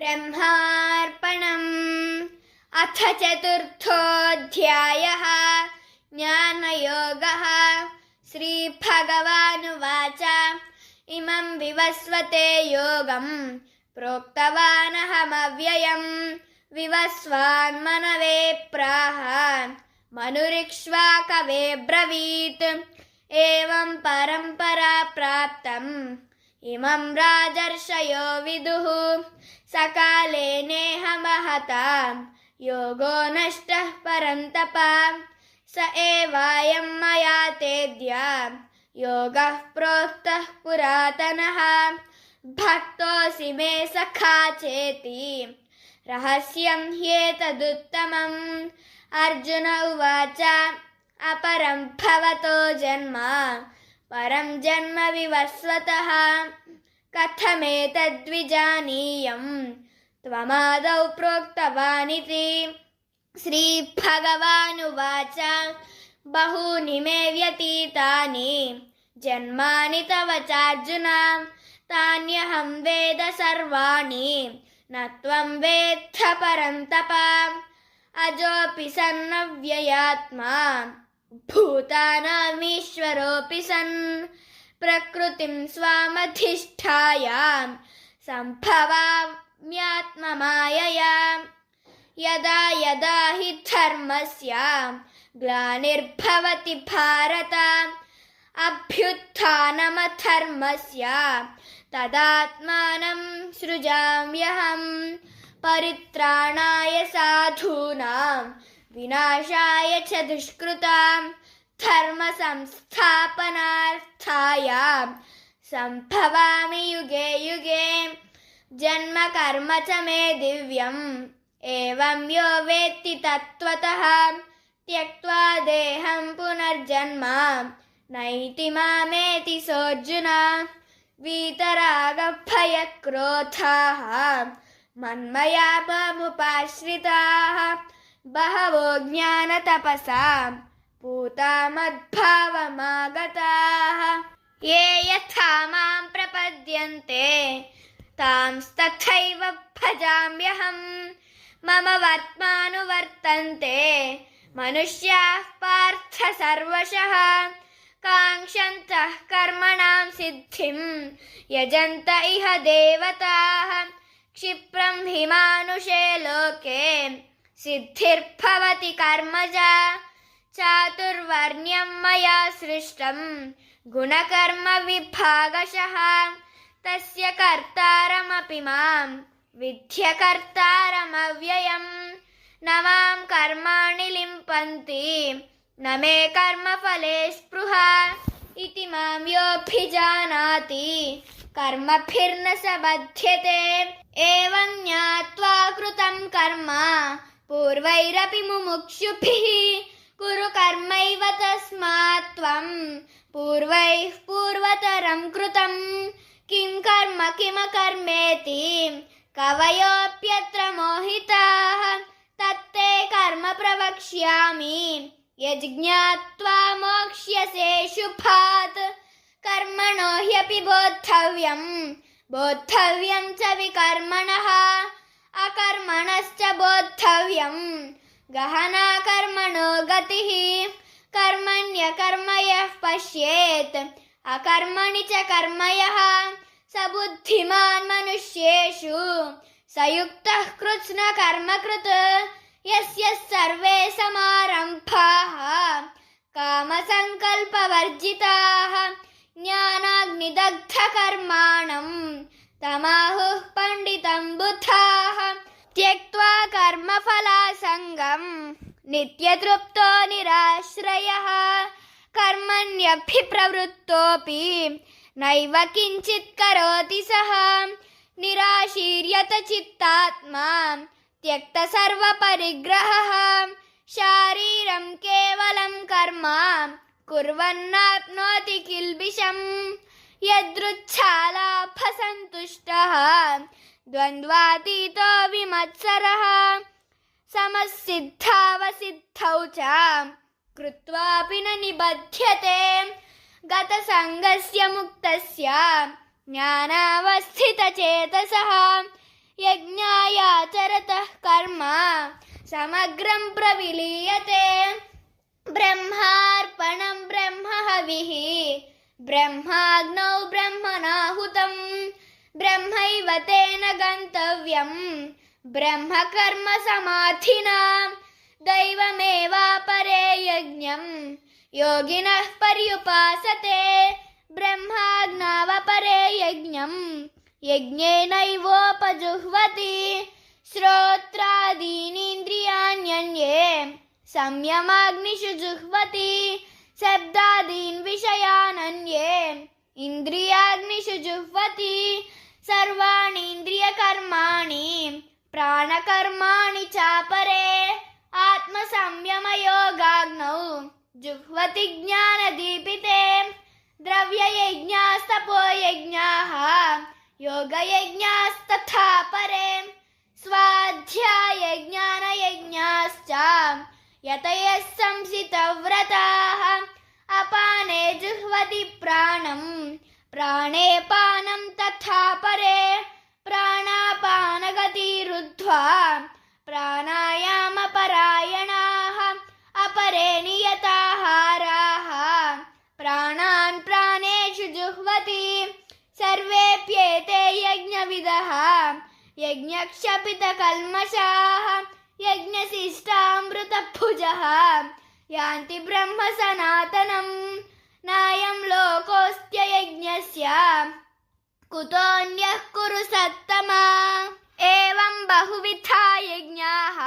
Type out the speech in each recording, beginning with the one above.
ब्रह्मार्पणम् अथ चतुर्थोऽध्यायः ज्ञानयोगः श्रीभगवानुवाच इमं विवस्वते योगम् प्रोक्तवानहमव्ययम् विवस्वान्मनवे प्राह मनुरिक्ष्वाकवे ब्रवीत् एवं परम्परा प्राप्तम् इमं राजर्षयो विदुः सकाले नेह महता योगो नष्टः परन्तपा स एवायं मया तेद्या योगः प्रोक्तः पुरातनः भक्तोऽसि मे सखा चेति रहस्यं ह्येतदुत्तमम् अर्जुन उवाच अपरं भवतो जन्म परं जन्म विवस्वतः कथमेतद्विजानीयम् त्वमादौ प्रोक्तवानिति श्रीभगवानुवाच बहूनि मे व्यतीतानि जन्मानि तव चार्जुन तान्यहं वेद सर्वाणि न त्वं वेत्थ परन्तप अजोऽपि सन्नव्ययात्मा भूतानामीश्वरोऽपि सन् प्रकृतिं स्वामधिष्ठाय सम्भवाम्यात्ममायया यदा यदा हि धर्मस्य ग्लानिर्भवति भारत अभ्युत्थानमधर्मस्य तदात्मानं सृजाम्यहम् परित्राणाय साधूनां विनाशाय च दुष्कृतां धर्मसंस्थापनार्थाय सम्भवामि युगे युगे जन्म कर्म च मे दिव्यम् एवं यो वेत्ति तत्त्वतः त्यक्त्वा देहं पुनर्जन्म नैति मामेति सोऽर्जुन वीतरागभयक्रोधाः मन्मया मामुपाश्रिताः बहवो ज्ञानतपसा पूतामद्भावमागताः। ये यथा मां प्रपद्यन्ते तांस्तथैव भजाम्यहम्। मम वर्त्मानुवर्तन्ते मनुष्याः पार्थ सर्वशः। काङ्क्षन्तः कर्मणां सिद्धिं यजन्त इह देवताः। क्षिप्रं हि मानुषे लोके सिद्धिर्भवति कर्मजा चातुर्वर्ण्यं मया सृष्टं गुणकर्मविभागशः तस्य कर्तारमपि मां विद्यकर्तारमव्ययम् न मां कर्माणि लिम्पन्ति न मे कर्मफले स्पृहा इति मां योऽभिजानाति कर्मभिर्न स बध्यते एवं ज्ञात्वा कृतं कर्म పూర్వైరపి ముముక్షుభిः కురు కర్మైవ తస్మాత్ త్వం పూర్వైః పూర్వతరం కృతం కిం కర్మ కిమకర్మేతి కవయోప్యత్ర మోహితాः తత్తే కర్మ ప్రవక్ష్యామి యజ్ఞాత్వా మోక్ష్యసే శుభాత్ కర్మణో హ్యపి బోద్ధవ్యం బోద్ధవ్యం చ వికర్మణः अकर्मणश्च बोद्धव्यं गहना कर्मणो गतिः. कर्मण्यकर्म पश्येत्. अकर्मणि च कर्मयः. स बुद्धिमान् मनुष्येषु. स युक्तः कृत्स्नकर्मकृत् यस्य सर्वे समारम्भाः. कामसङ्कल्पवर्जिताः. ज्ञानाग्निदग्धकर्माणम्. తమాహుః పండితం బుద్ధాః త్యక్త్వా కర్మఫలాసంగం నిత్యతృప్తో నిరాశ్రయः కర్మణ్యభిప్రవృత్తోపి నైవ కించిత్ కరోతి సహ నిరాశీర్యత చిత్తాత్మా త్యక్త సర్వ పరిగ్రహ శారీరం కేవలం కర్మ కుర్వన్నాప్నోతి కిల్బిషం यदृच्छालाफसन्तुष्टः द्वन्द्वातीतो विमत्सरः समसिद्धावसिद्धौ च कृत्वापि न निबध्यते। गतसङ्गस्य मुक्तस्य ज्ञानावस्थितचेतसः यज्ञायाचरतः कर्म समग्रं प्रविलीयते। ब्रह्मार्पणं ब्रह्म हविः ब्रह्माग्नौ ब्रह्मणाहुतं ब्रह्मैव तेन गन्तव्यम् ब्रह्मकर्मसमाधिना दैवमेवापरे यज्ञं योगिनः पर्युपासते ब्रह्माज्ञावपरे यज्ञं यज्ञेनैवोपजुह्वति श्रोत्रादीनीन्द्रियाण्यन्ये संयमाग्निषु जुह्वति शब्दादीन् विषयानन्ये इन्द्रियाग्निषु जुह्वति। सर्वाणीन्द्रियकर्माणि प्राणकर्माणि चापरे। आत्मसंयमयोगाग्नौ जुह्वति ज्ञानदीपिते। द्रव्ययज्ञास्तपोयज्ञाः योगयज्ञास्तथा परे स्वाध्यायज्ञानयज्ञाश्च, यतयः संसितव्रताः। अपाने जुह्वति प्राणम् प्राणे पानं तथा परे। प्राणापानगतिरुद्ध्वा। प्राणायामपरायणाः। अपरे नियताहाराः। प्राणान् प्राणेषु जुह्वति। सर्वेऽप्येते यज्ञविदः। यज्ञक्षपितकल्मषाः। यज्ञशिष्टामृतभुजः। యాంతి బ్రహ్మ సనాతనం. నాయం లోకోస్త్యయజ్ఞస్య కుతోన్యః కురు సత్తమా. ఏవం బహువిధా యజ్ఞాః.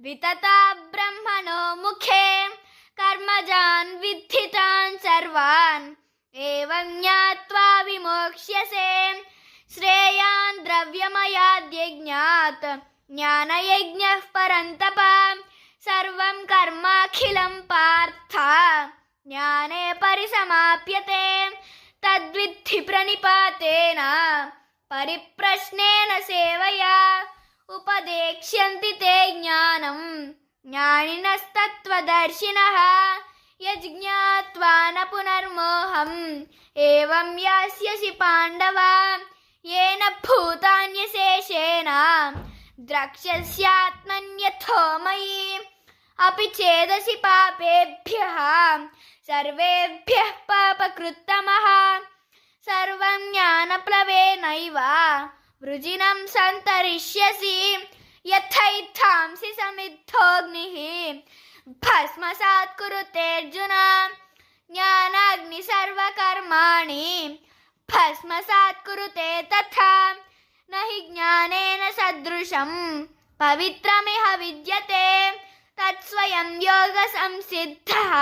వితతా బ్రహ్మణో ముఖే. కర్మజాన్ విద్ధితాన్ సర్వాన్. ఏవం జ్ఞాత్వా విమోక్ష్యసే. శ్రేయాన్ ద్రవ్యమయాద్యజ్ఞాత్. జ్ఞానయజ్ఞ పరంతప. సర్వం కర్మాఖిలం పార్థ జ్ఞానే పరిసమాప్యతే తద్విద్ధి ప్రనిపాతేన పరిప్రశ్నేన సేవయా ఉపదేక్ష్యంతి తే జ్ఞానం జ్ఞానినస్తత్వదర్శిన యజ్ఞాత్వాన పునర్మోహం ఏవం యాస్యసి పాండవ ఏన భూతాన్యశేషేణ ద్రక్షస్యాత్మన్యథోమయి अपि चेदसि पापेभ्यः, सर्वेभ्यः पापकृत्तमः। सर्वं ज्ञानप्लवेनैव, वृजिनं सन्तरिष्यसि यथैथांसि समिद्धोऽग्निः। भस्मसात् कुरुतेऽर्जुन ज्ञानाग्नि सर्वकर्माणि भस्मसात् कुरुते तथा, न हि ज्ञानेन सदृशं, पवित्रमिह विद्यते। तत्स्वयं योगसंसिद्धः।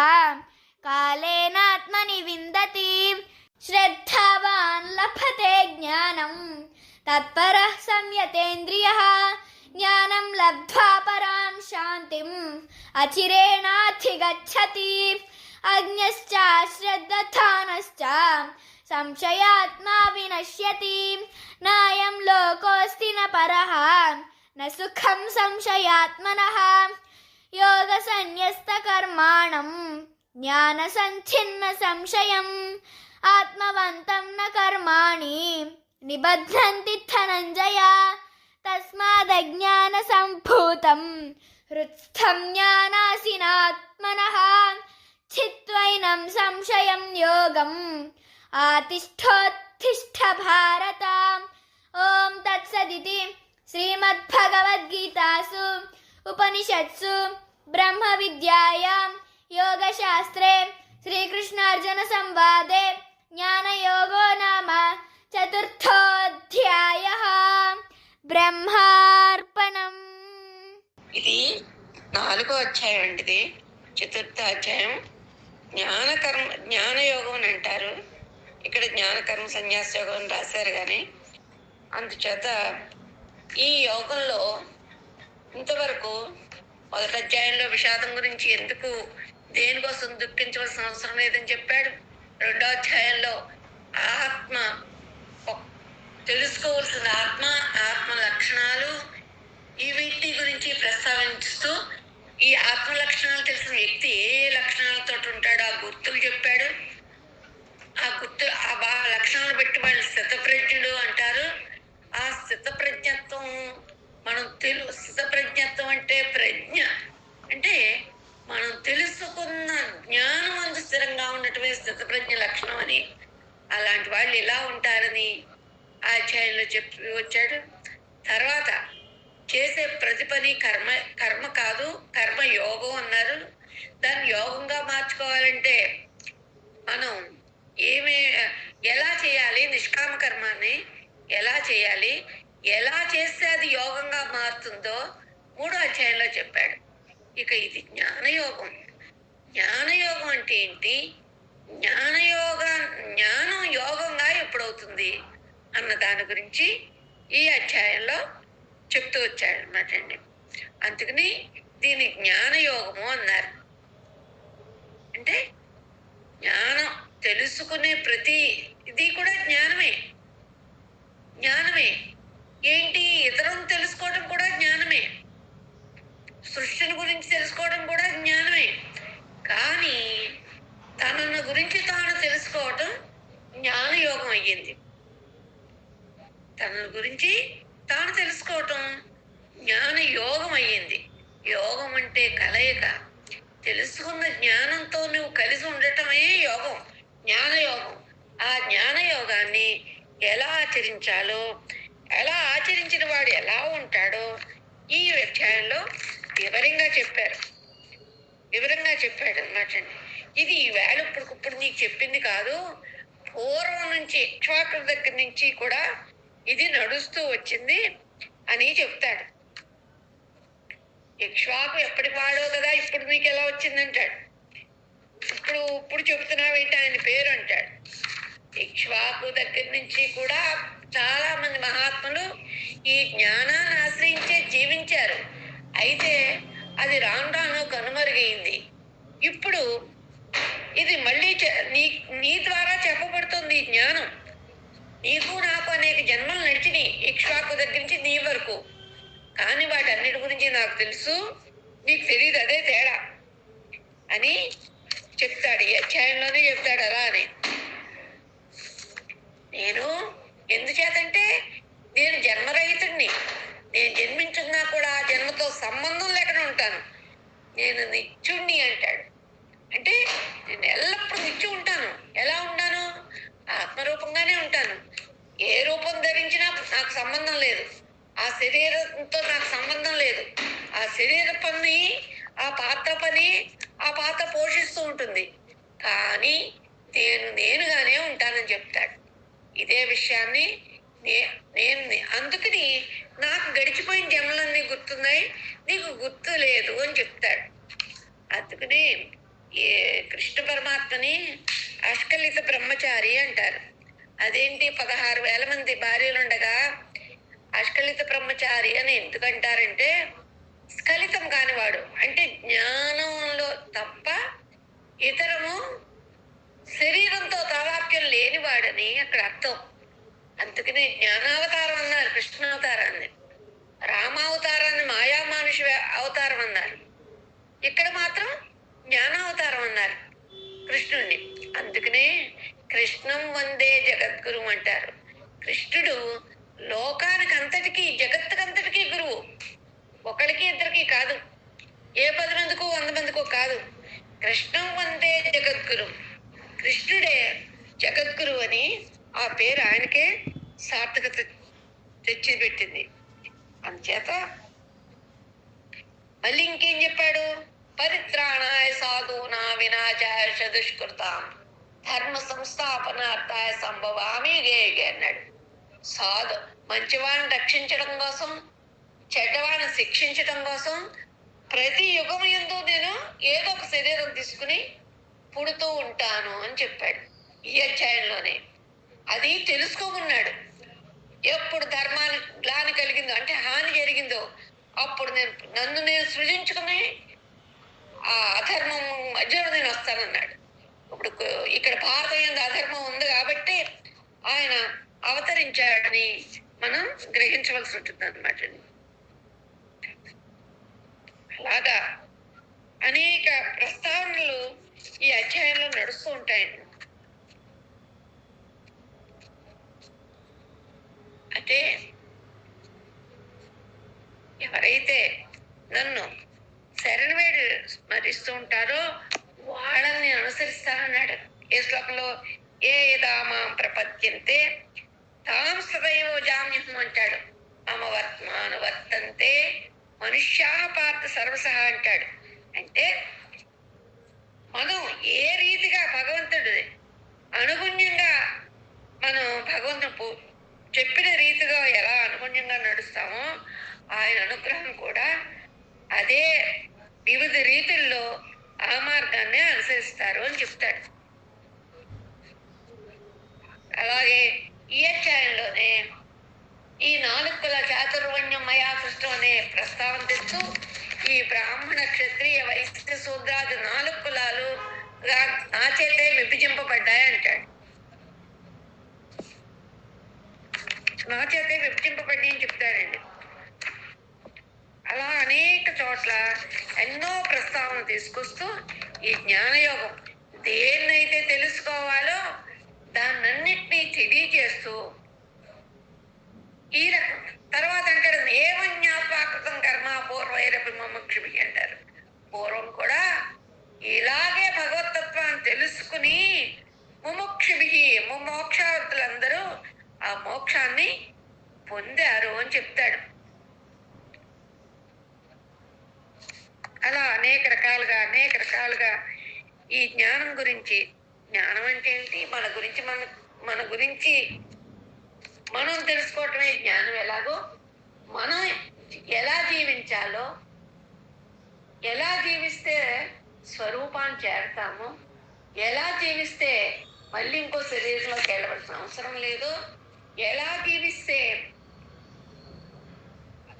कालेनात्मनि विन्दति। श्रद्धावान् लभते ज्ञानं। तत्परः संयतेन्द्रियः। ज्ञानं लब्ध्वा परां शान्तिम्। अचिरेणाधिगच्छति। अज्ञश्च श्रद्दधानश्च संशयात्मा विनश्यति। नायं लोकोऽस्ति न परः। न सुखं संशयात्मनः। యోగ సన్యస్త కర్మాణం జ్ఞాన సంఛిన్న సంశయం ఆత్మవంతం న కర్మాణి నిబధ్నంతి ధనంజయ తస్మాదజ్ఞాన సంభూతం హృత్స్థం జ్ఞానాసినాత్మన చిత్వైనం సంశయం యోగం ఆతిష్ఠోత్తిష్ఠ భారత ఓం తత్సదితి శ్రీమద్భగవద్గీతాసు ఉపనిషత్సు ब्रह्मविद्यायां योगशास्त्रे श्रीकृष्णार्जुनसंवादे ज्ञानयोगो नाम चतुर्थोऽध्यायः ब्रह्मार्पणम् ఇది నాలుగో అధ్యాయం అండి ఇది చతుర్థ అధ్యాయం జ్ఞానకర్మ జ్ఞానయోగం అని అంటారు ఇక్కడ జ్ఞానకర్మ సన్యాస యోగం అని రాశారు కానీ అందుచేత ఈ యోగంలో ఇంతవరకు మొదటి అధ్యాయంలో విషాదం గురించి ఎందుకు దేనికోసం దుఃఖించవలసిన అవసరం లేదని చెప్పాడు. రెండో అధ్యాయంలో ఆత్మ తెలుసుకోవాల్సిన ఆత్మ ఆత్మ లక్షణాలు ఈ వీటి గురించి ప్రస్తావించుతూ ఈ ఆత్మ లక్షణాలు తెలిసిన వ్యక్తి ఏ ఏ లక్షణాలతో ఉంటాడో ఆ గుర్తులు చెప్పాడు. ఆ గుర్తు ఆ లక్షణాలు బట్టి వాళ్ళు స్థితప్రజ్ఞుడు అంటారు. ఆ స్థితప్రజ్ఞత్వం మనం తెలు స్థితప్రజ్ఞత్వం అంటే ప్రజ్ఞ. అంటే మనం తెలుసుకున్న జ్ఞానం అందు స్థిరంగా ఉండటమే స్థితప్రజ్ఞ లక్షణం అని. అలాంటి వాళ్ళు ఇలా ఉంటారని ఆ చెప్పి వచ్చాడు. తర్వాత చేసే ప్రతి పని కర్మ కర్మ కాదు కర్మ యోగం అన్నారు. దాన్ని యోగంగా మార్చుకోవాలంటే మనం ఏమే ఎలా చేయాలి నిష్కామ కర్మాన్ని ఎలా చేయాలి ఎలా చేస్తే అది యోగంగా మారుతుందో మూడో అధ్యాయంలో చెప్పాడు. ఇక ఇది జ్ఞానయోగం. జ్ఞానయోగం అంటే ఏంటి? జ్ఞానయోగ జ్ఞానం యోగంగా ఎప్పుడవుతుంది అన్న దాని గురించి ఈ అధ్యాయంలో చెప్తూ వచ్చాడనమాట అండి. అందుకని దీని జ్ఞానయోగము అన్నారు. అంటే జ్ఞానం తెలుసుకునే ప్రతి ఇది కూడా జ్ఞానమే. జ్ఞానమే. ఏంటి ఇతరులను తెలుసుకోవడం కూడా జ్ఞానమే? సృష్టిని గురించి తెలుసుకోవడం కూడా జ్ఞానమే. కానీ తనను గురించి తాను తెలుసుకోవటం జ్ఞానయోగం అయ్యింది. తన గురించి తాను తెలుసుకోవటం జ్ఞాన యోగం అయ్యింది. యోగం అంటే కలయిక. తెలుసుకున్న జ్ఞానంతో నువ్వు కలిసి ఉండటమే యోగం జ్ఞానయోగం. ఆ జ్ఞాన యోగాన్ని ఎలా ఆచరించాలో ఎలా ఆచరించిన వాడు ఎలా ఉంటాడో ఈ అధ్యాయంలో వివరంగా చెప్పారు. వివరంగా చెప్పాడు అనమాట ఇది ఈవేళ ఇప్పటికిప్పుడు నీకు చెప్పింది కాదు. పూర్వం నుంచి ఇక్ష్వాకుల దగ్గర నుంచి కూడా ఇది నడుస్తూ వచ్చింది అని చెప్తాడు. ఇక్ష్వాకు ఎప్పటి వాడో కదా ఇప్పుడు నీకు ఎలా వచ్చిందంటాడు. ఇప్పుడు ఇప్పుడు చెప్తున్నావేంటి ఆయన పేరు అంటాడు. ఇక్ష్వాకు దగ్గర నుంచి కూడా చాలా మంది మహాత్ములు ఈ జ్ఞానాన్ని ఆశ్రయించే జీవించారు. అయితే అది రాను రాను కనుమరుగైంది. ఇప్పుడు ఇది మళ్ళీ నీ నీ ద్వారా చెప్పబడుతుంది ఈ జ్ఞానం. నీకు నాకు అనేక జన్మలు నడిచినాయి ఇక్ష్వాకు దగ్గర నుంచి నీ వరకు. కానీ వాటన్నిటి గురించి నాకు తెలుసు. నీకు తెలియదు అదే తేడా అని చెప్తాడు. ఈ అధ్యాయంలోనే చెప్తాడు అలా అని. నేను ఎందుచేతంటే నేను జన్మరహితుడిని నేను జన్మించున్నా కూడా జన్మతో సంబంధం లేకుండా ఉంటాను. నేను నిత్యుణ్ణి అంటాడు. అంటే నేను ఎల్లప్పుడూ నిత్యం ఉంటాను. ఎలా ఉంటాను? ఆత్మరూపంగానే ఉంటాను. ఏ రూపం ధరించినా నాకు సంబంధం లేదు. ఆ శరీరంతో నాకు సంబంధం లేదు. ఆ శరీర పని ఆ పాత్ర పని ఆ పాత్ర పోషిస్తూ ఉంటుంది. కానీ నేను నేనుగానే ఉంటానని చెప్తాడు. ఇదే విషయాన్ని నే- నేను అందుకని నాకు గడిచిపోయిన జన్మలన్నీ గుర్తున్నాయి. నీకు గుర్తు లేదు అని చెప్తాడు. అందుకని ఈ కృష్ణ పరమాత్మని అష్కలిత బ్రహ్మచారి అంటారు. అదేంటి పదహారు వేల మంది భార్యలు ఉండగా అష్కలిత బ్రహ్మచారి అని ఎందుకంటారంటే స్ఖలితం కానివాడు. అంటే జ్ఞానంలో తప్ప ఇతరము శరీరంతో తాదాప్యం లేనివాడని అక్కడ అర్థం. అందుకనే జ్ఞానావతారం అన్నారు కృష్ణావతారాన్ని. రామావతారాన్ని మాయామానుష అవతారం అన్నారు. ఇక్కడ మాత్రం జ్ఞానావతారం అన్నారు కృష్ణుణ్ణి. అందుకనే కృష్ణం వందే జగద్గురు అంటారు. కృష్ణుడు లోకానికి అంతటికీ జగత్తుకంతటికీ గురువు. ఒకరికి ఇద్దరికి కాదు. ఏ పది మందికో వంద మందికో కాదు. కృష్ణం వందే జగద్గురు కృష్ణుడే జగద్గురు అని ఆ పేరు ఆయనకే సార్థకత తెచ్చి పెట్టింది. అందుచేత మళ్ళీ ఇంకేం చెప్పాడు? పరిత్రాణాయ సాధూనా వినాశాయ దుష్కృతాం. ధర్మ సంస్థాపనార్థాయ సంభవామి గేగే అన్నాడు. సాధు మంచివాడిని రక్షించడం కోసం చెడ్డవాడిని శిక్షించడం కోసం ప్రతి యుగం ఎందు నేను ఏదో ఒక శరీరం తీసుకుని పుడుతూ ఉంటాను అని చెప్పాడు. ఈ అధ్యాయంలోనే. అది తెలుసుకోమన్నాడు. ఎప్పుడు ధర్మాన్ని గ్లాని కలిగిందో అంటే హాని జరిగిందో అప్పుడు నేను నన్ను నేను సృజించుకుని ఆ అధర్మం మధ్యలో నేను వస్తానన్నాడు. ఇప్పుడు ఇక్కడ భారతం అధర్మం ఉంది కాబట్టి ఆయన అవతరించాడని మనం గ్రహించవలసి ఉంటుంది అనమాట అలాగా అనేక ప్రస్తావనలు ఈ అధ్యాయంలో నడుస్తూ ఉంటాయండి. అంటే ఎవరైతే నన్ను శరణవేడు స్మరిస్తూ ఉంటారో వాళ్ళని అనుసరిస్తానన్నాడు. ఏ శ్లోకంలో ఏ దామాం ప్రపద్యంతే తాం సదైవ జామ్యహం అంటాడు. మమ వర్తమాను వర్తంతే మనుష్యా పార్థ సర్వసహ అంటాడు. అంటే మనం ఏ రీతిగా భగవంతుడు అనుగుణ్యంగా మనం భగవంతుడు చెప్పిన రీతిగా ఎలా అనుగుణ్యంగా నడుస్తామో ఆయన అనుగ్రహం కూడా అదే వివిధ రీతుల్లో ఆ మార్గాన్ని అనుసరిస్తారు అని చెప్తాడు. అలాగే ఈ అధ్యాయంలోనే ఈ నాలుగు కుల చాతుర్వణ్యం మయా సృష్టం అనే ప్రస్తావన తెస్తూ ఈ బ్రాహ్మణ క్షత్రియ వైశ్య శూద్రాది నాలుగు కులాలు గా- నా చేతే విభజింపబడ్డాయి అంటాడు నా చేతే విభజింపబడి అని చెప్తారండి. అలా అనేక చోట్ల ఎన్నో ప్రస్తావన తీసుకొస్తూ ఈ జ్ఞానయోగం దేన్నైతే తెలుసుకోవాలో దాన్నన్నిటినీ తెలియజేస్తూ ఈ రకం తర్వాత అంటాడు ఏమన్యాత్వాకృతం కర్మ పూర్వైరపి మమక్షిమి అంటారు. పూర్వం కూడా ఇలాగే భగవతత్వాన్ని తెలుసుకుని ముముక్షుభి ముమోక్షావతులందరూ ఆ మోక్షాన్ని పొందారు అని చెప్తాడు. అలా అనేక రకాలుగా అనేక రకాలుగా ఈ జ్ఞానం గురించి జ్ఞానం అంటే ఏంటి? మన గురించి మన మన గురించి మనం తెలుసుకోవటమే జ్ఞానం ఎలాగో. మనం ఎలా జీవించాలో ఎలా జీవిస్తే స్వరూపాన్ని చేరతాము ఎలా జీవిస్తే మళ్ళీ ఇంకో శరీరంలోకి వెళ్ళవలసిన అవసరం లేదు. ఎలా జీవిస్తే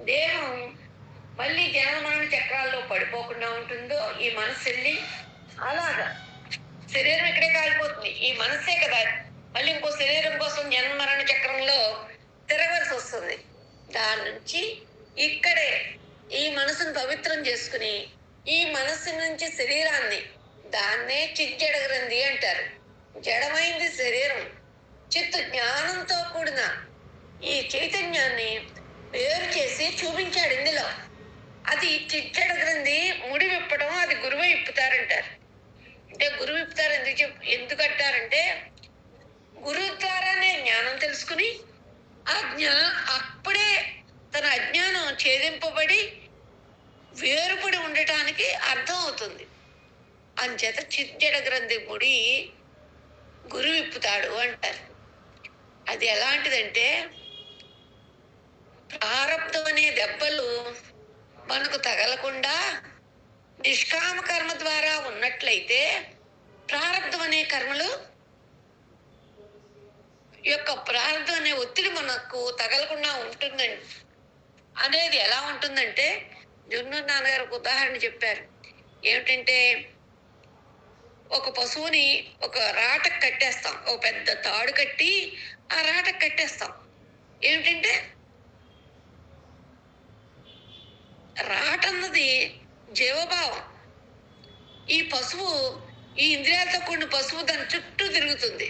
దేహం మళ్ళీ జనమరణ చక్రాల్లో పడిపోకుండా ఉంటుందో ఈ మనసు వెళ్ళి అలాగా. శరీరం ఇక్కడే కాలిపోతుంది. ఈ మనసే కదా. మళ్ళీ ఇంకో శరీరం కోసం జన్మ మరణ చక్రంలో తిరగవలసి వస్తుంది. దాని నుంచి ఇక్కడే ఈ మనసును పవిత్రం చేసుకుని ఈ మనస్సు నుంచి శరీరాన్ని దాన్నే చిజ్జడ గ్రంథి అంటారు. జడమైంది శరీరం. చిత్త జ్ఞానంతో కూడిన ఈ చైతన్యాన్ని వేరు చేసి చూపించాడు ఇందులో. అది చిచ్చడ గ్రంథి ముడి విప్పడం అది గురువే విప్పుతారంటారు. అంటే గురువు విప్పుతారు ఎందుకు చెప్ ఎందుకు అంటారంటే గురువు ద్వారానే జ్ఞానం తెలుసుకుని ఆ జ్ఞా అప్పుడే తన అజ్ఞానం ఛేదింపబడి వేరుపడి ఉండటానికి అర్థం అవుతుంది. అంచేత చిచ్చడ గ్రంథి ముడి గురువు విప్పుతాడు అంటారు. అది ఎలాంటిదంటే ప్రారంధం అనే దెబ్బలు మనకు తగలకుండా నిష్కామ కర్మ ద్వారా ఉన్నట్లయితే ప్రారంధం అనే కర్మలు యొక్క ప్రారంధం అనే ఒత్తిడి మనకు తగలకుండా ఉంటుందండి. అనేది ఎలా ఉంటుందంటే జున్ను నాన్నగారు ఒక ఉదాహరణ చెప్పారు. ఏమిటంటే ఒక పశువుని ఒక రాటకు కట్టేస్తాం. ఒక పెద్ద తాడు కట్టి ఆ రాటకు కట్టేస్తాం. ఏమిటంటే రాటన్నది జీవభావం. ఈ పశువు ఈ ఇంద్రియాలతో కూడిన పశువు దాని చుట్టూ తిరుగుతుంది.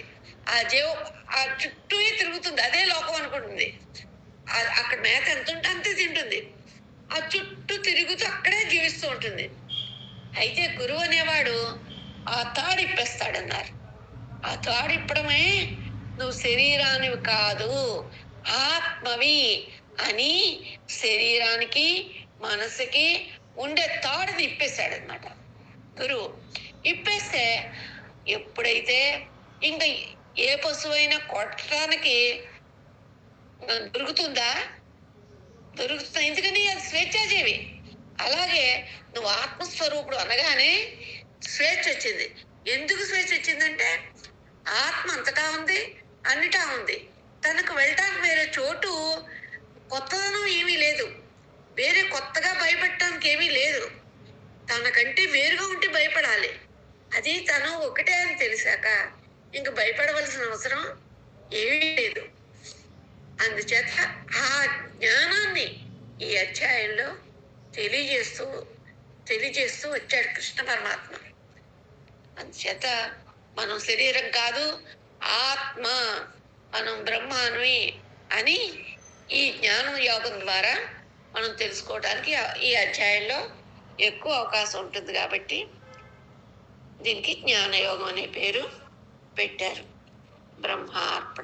ఆ జీవ ఆ చుట్టూ తిరుగుతుంది. అదే లోకం అనుకుంటుంది. అక్కడ మేత ఎంత ఉంటే అంతే తింటుంది. ఆ చుట్టూ తిరుగుతూ అక్కడే జీవిస్తూ ఉంటుంది. అయితే గురువు అనేవాడు ఆ తాడు ఇప్పేస్తాడన్నారు. ఆ తాడు ఇప్పడమే నువ్వు శరీరానివి కాదు ఆత్మవి అని శరీరానికి మనసుకి ఉండే తాడుని ఇప్పేశాడనమాట గురువు ఇప్పేస్తే ఎప్పుడైతే ఇంకా ఏ పశువైనా కొట్టడానికి దొరుకుతుందా? దొరుకుతుంది? ఎందుకని? అది స్వేచ్ఛాజీవి. అలాగే నువ్వు ఆత్మస్వరూపుడు అనగానే స్వేచ్ఛ వచ్చింది. ఎందుకు స్వేచ్ఛ వచ్చిందంటే ఆత్మ అంతటా ఉంది అన్నిటా ఉంది. తనకు వెళ్ళటానికి వేరే చోటు కొత్తదనం ఏమీ లేదు. వేరే కొత్తగా భయపడటానికి ఏమీ లేదు. తనకంటే వేరుగా ఉంటే భయపడాలి. అది తను ఒకటే అని తెలిసాక ఇంక భయపడవలసిన అవసరం ఏమీ లేదు. అందుచేత ఆ జ్ఞానాన్ని ఈ అధ్యాయంలో తెలియజేస్తూ తెలియజేస్తూ వచ్చాడు కృష్ణ పరమాత్మ. అందుచేత మనం శరీరం కాదు ఆత్మ మనం బ్రహ్మానువి అని ఈ జ్ఞానం యోగం ద్వారా మనం తెలుసుకోవడానికి ఈ అధ్యాయంలో ఎక్కువ అవకాశం ఉంటుంది కాబట్టి దీనికి జ్ఞానయోగం అనే పేరు పెట్టారు. బ్రహ్మార్పణం.